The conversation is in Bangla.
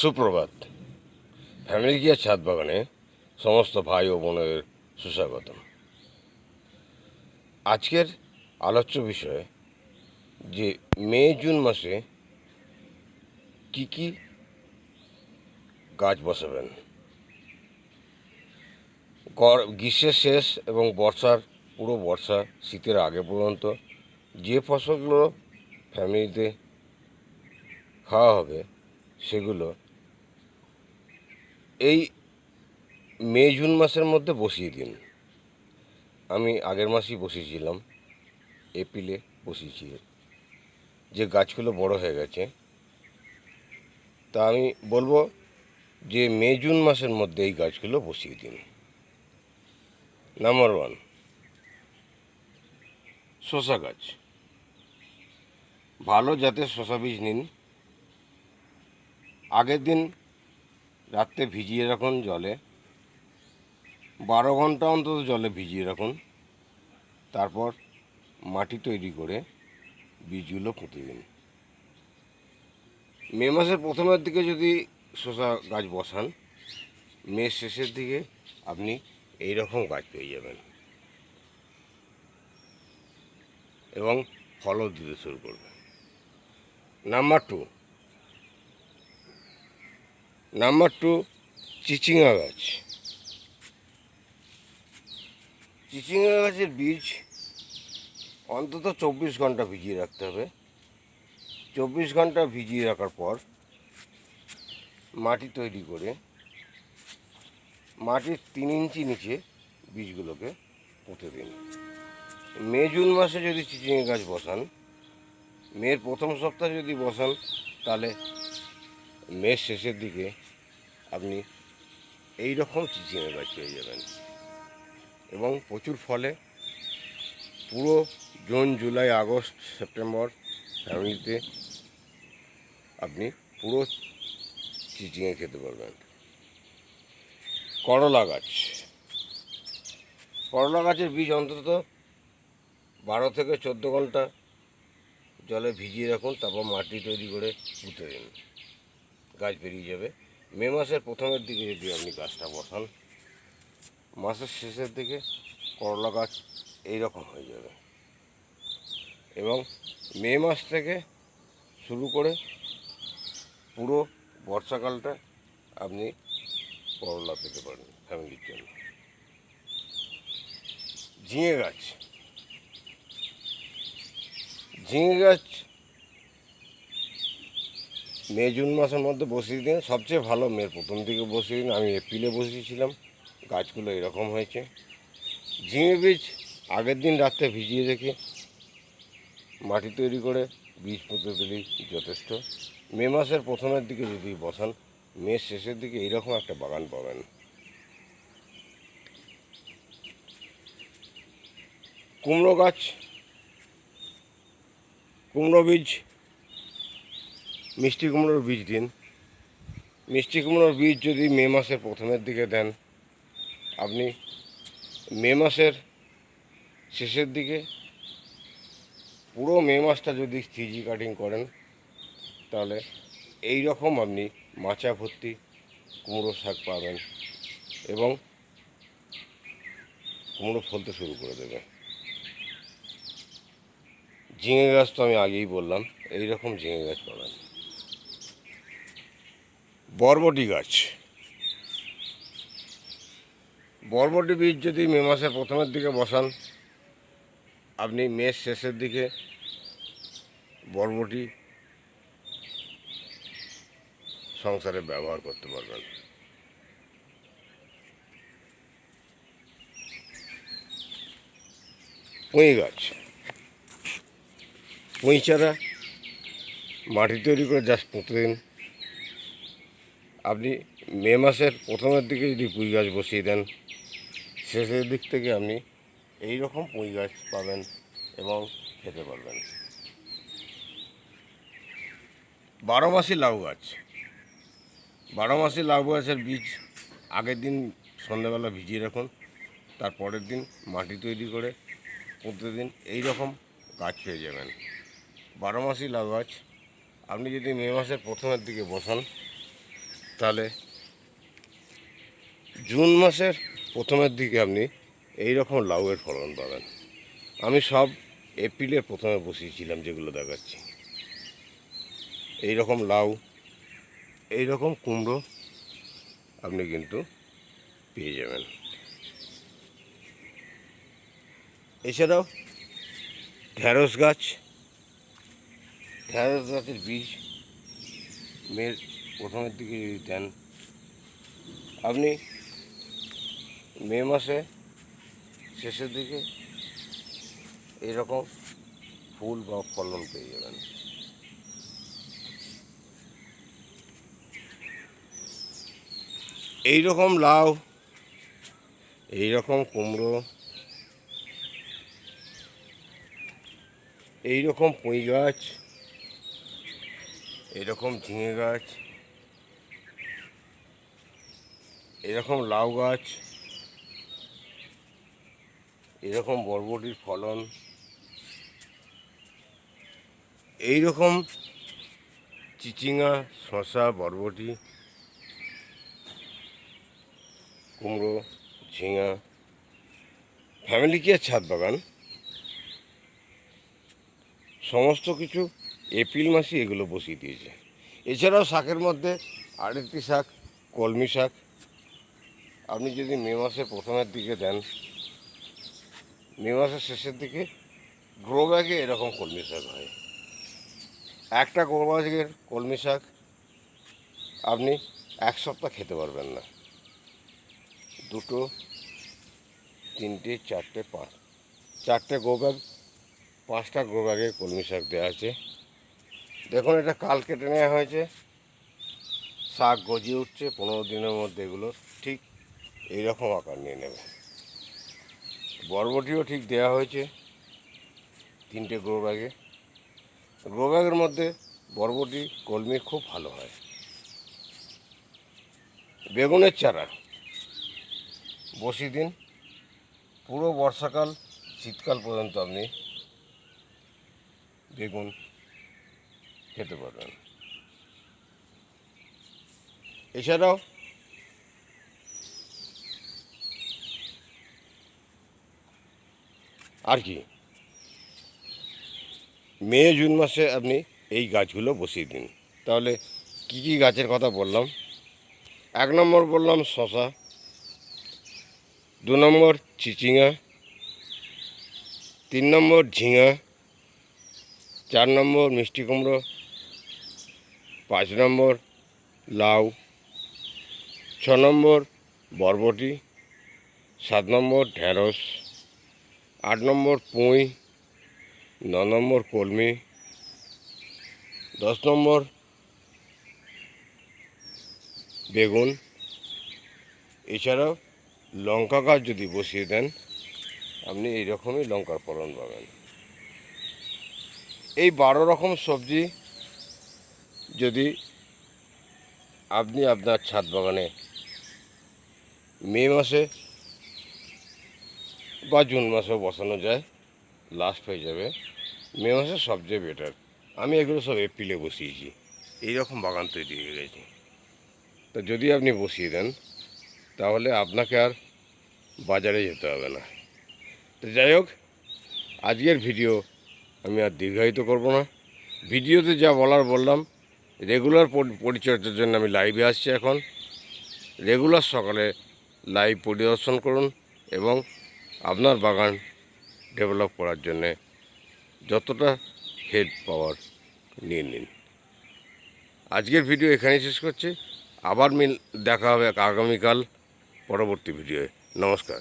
সুপ্রভাত। ফ্যামিলি গিয়া ছাদ বাগানে সমস্ত ভাই ও বোনের সুস্বাগতম। আজকের আলোচ্য বিষয়ে, যে মে, জুন মাসে কি কি গাছ বসাবেন? গ্রীষ্মের শেষ এবং বর্ষার, পুরো বর্ষা শীতের আগে পর্যন্ত যে ফসলগুলো ফ্যামিলিতে খাওয়া হবে, সেগুলো এই মে, জুন মাসের মধ্যে বসিয়ে দিন। আমি আগের মাসেই বসিয়েছিলাম, এপ্রিলে বসিয়েছি। যে গাছগুলো বড় হয়ে গেছে, তা আমি বলব যে মে, জুন মাসের মধ্যে এই গাছগুলো বসিয়ে দিন। নাম্বার ওয়ান শশা গাছ। ভালো জাতের শশা বীজ নিন। আগের দিন রাত্রে ভিজিয়ে রাখুন জলে। বারো ঘণ্টা অন্তত জলে ভিজিয়ে রাখুন। তারপর মাটি তৈরি করে বীজগুলো পুঁতে দিন। মে মাসের প্রথমের দিকে যদি শসা গাছ বসান, মে শেষের দিকে আপনি এই রকম গাছ পেয়ে যাবেন। এবং ফলও দিতে শুরু করবে নাম্বার টু নাম্বার টু, চিচিঙ্গা গাছ। চিচিঙ্গা গাছের বীজ অন্তত চব্বিশ ঘণ্টা ভিজিয়ে রাখতে হবে। চব্বিশ ঘণ্টা ভিজিয়ে রাখার পর মাটি তৈরি করে মাটির তিন ইঞ্চি নিচে বীজগুলোকে পুঁতে দিন। মে, জুন মাসে যদি চিচিঙ্গা গাছ বসান, মের প্রথম সপ্তাহে যদি বসান, তাহলে মের শেষের দিকে আপনি এই রকম চিচিঙে গাছ পেয়ে যাবেন। এবং প্রচুর ফলে পুরো জুন, জুলাই, আগস্ট, সেপ্টেম্বর ফ্যামিলিতে আপনি পুরো চিচিঙে খেতে পারবেন। করলা গাছ। করলা গাছের বীজ অন্তত বারো থেকে চোদ্দ ঘণ্টা জলে ভিজিয়ে রাখুন, তারপর মাটি তৈরি করে পুঁতে দিন। গাছ বেরিয়ে যাবে। মে মাসের প্রথমের দিকে যদি আপনি গাছটা বসান, মাসের শেষের দিকে করলা গাছ এই রকম হয়ে যাবে। এবং মে মাস থেকে শুরু করে পুরো বর্ষাকালটা আপনি করলা পেতে পারেন ফ্যামিলির জন্য। ঝিঙে গাছ ঝিঙে গাছ মে, জুন মাসের মধ্যে বসিয়ে দিন। সবচেয়ে ভালো মেয়ের প্রথম দিকে বসিয়ে দিন। আমি এপ্রিলে বসিয়েছিলাম। গাছগুলো এরকম হয়েছে। ঝিঙে বীজ আগের দিন রাত্রে ভিজিয়ে রেখে মাটি তৈরি করে বীজ পুঁতে দিলেই যথেষ্ট। মে মাসের প্রথমের দিকে যদি বসান, মে শেষের দিকে এইরকম একটা বাগান পাবেন। কুমড়ো গাছ, কুমড়ো বীজ মিষ্টি কুমড়োর বীজ দিন। মিষ্টি কুমড়োর বীজ যদি মে মাসের প্রথমের দিকে দেন, আপনি মে মাসের শেষের দিকে পুরো মে মাসটা যদি থ্রিজি কাটিং করেন, তাহলে এই রকম আপনি মাচা ভর্তি কুমড়ো শাক পাবেন এবং কুমড়ো ফলতে শুরু করে দেবে। ঝিঙে গাছ তো আমি আগেই বললাম এই রকম ঝিঙে গাছ পাবেন। বরবটি গাছ। বরবটি বীজ যদি মে মাসের প্রথমের দিকে বসান, আপনি মের শেষের দিকে বরবটি সংসারে ব্যবহার করতে পারবেন। পুঁই গাছ। পুঁই চারা মাটি তৈরি করে জাস্ট পুঁতে দিন আপনি মে মাসের প্রথমের দিকে যদি পুঁই গাছ বসিয়ে দেন, শেষের দিক থেকে আপনি এই রকম পুঁই গাছ পাবেন এবং খেতে পারবেন। বারো মাসি লাউ গাছ। বারো মাসি লাউ গাছের বীজ আগের দিন সন্ধ্যাবেলা ভিজিয়ে রাখুন, তার পরের দিন মাটি তৈরি করে প্রতিদিন এই রকম গাছ পেয়ে যাবেন। বারো মাসি লাউ গাছ, আপনি যদি মে মাসের প্রথমের দিকে বসান তাহলে জুন মাসের প্রথমের দিকে আপনি এই রকম লাউয়ের ফলন পাবেন। আমি সব এপ্রিলের প্রথমে বসিয়েছিলাম যেগুলো দেখাচ্ছি। এই রকম লাউ এই রকম কুমড়ো আপনি কিন্তু পেয়ে যাবেন। এছাড়াও ঢ্যাঁড়স গাছ ঢ্যাঁড়স গাছের বীজ মেয়ের প্রথমের দিকে যদি দেন, আপনি মে মাসে শেষের দিকে এরকম ফুল বা ফলন পেয়ে যাবেন। এই রকম লাউ এই রকম কুমড়ো এই রকম পুঁই গাছ এরকম ঝিঙে গাছ এরকম লাউ গাছ, এরকম বরবটির ফলন এই রকম চিচিঙা শশা বরবটি, কুমড়ো, ঝিঙা ফ্যামিলি কেয়ার ছাদ বাগান, সমস্ত কিছু এপ্রিল মাসে এগুলো বসিয়ে দিয়েছে। এছাড়াও শাকের মধ্যে আরেকটি শাক, কলমি শাক আপনি যদি মে মাসের প্রথমের দিকে দেন, মে মাসের শেষের দিকে গ্রো ব্যাগে এরকম কলমি শাক হয়। একটা গ্রো ব্যাগের কলমি শাক আপনি এক সপ্তাহ খেতে পারবেন না। দুটো, তিনটে, চারটে, পাঁচ, চারটে গ্রো ব্যাগ পাঁচটা গ্রো ব্যাগে কলমি শাক দেওয়া আছে। দেখুন এটা কাল কেটে নেওয়া হয়েছে। শাক গজিয়ে উঠছে, পনেরো দিনের মধ্যে এগুলো ঠিক এইরকম আকার নিয়ে নেবে। বরবটিও ঠিক দেওয়া হয়েছে তিনটে গ্রো ব্যাগে। গ্রো ব্যাগের মধ্যে বরবটি, কলমি খুব ভালো হয়। বেগুনের চারা বসিয়ে দিন পুরো বর্ষাকাল, শীতকাল পর্যন্ত আপনি বেগুন খেতে পারবেন। এছাড়াও আর কি? মে, জুন মাসে আপনি এই গাছগুলো বসিয়ে দিন। তাহলে কি কি গাছের কথা বললাম? এক নম্বর বললাম শশা, দু নম্বর চিচিঙা তিন নম্বর ঝিঙা, চার নম্বর মিষ্টি কুমড়ো, পাঁচ নম্বর লাউ, ছ নম্বর বরবটি, সাত নম্বর ঢ্যাঁড়স আট নম্বর পুঁই, ন নম্বর কলমি, দশ নম্বর বেগুন। এছাড়াও লঙ্কা গাছ যদি বসিয়ে দেন, আপনি এইরকমই লঙ্কার ফলন পাবেন। এই বারো রকম সবজি যদি আপনি আপনার ছাদ বাগানে মে মাসে বা জুন মাসেও বসানো যায় লাস্ট হয়ে যাবে। মে মাসে সবচেয়ে বেটার আমি এগুলো সব এপ্রিলে বসিয়েছি। এই রকম বাগান তৈরি হয়ে গেছে। তো যদি আপনি বসিয়ে দেন, তাহলে আপনাকে আর বাজারে যেতে হবে না। তো যাই হোক, আজকের ভিডিও আমি আর দীর্ঘায়িত করব না। ভিডিওতে যা বলার বললাম রেগুলার পরিচর্যার জন্য আমি লাইভে আসছি এখন। রেগুলার সকালে লাইভ পরিদর্শন করুন এবং আপনার বাগান ডেভেলপ করার জন্যে যতটা হেড পাওয়ার নিয়ে নিন। আজকের ভিডিও এখানেই শেষ করছি। আবার মিল, দেখা হবে আগামীকাল পরবর্তী ভিডিওয়ে নমস্কার।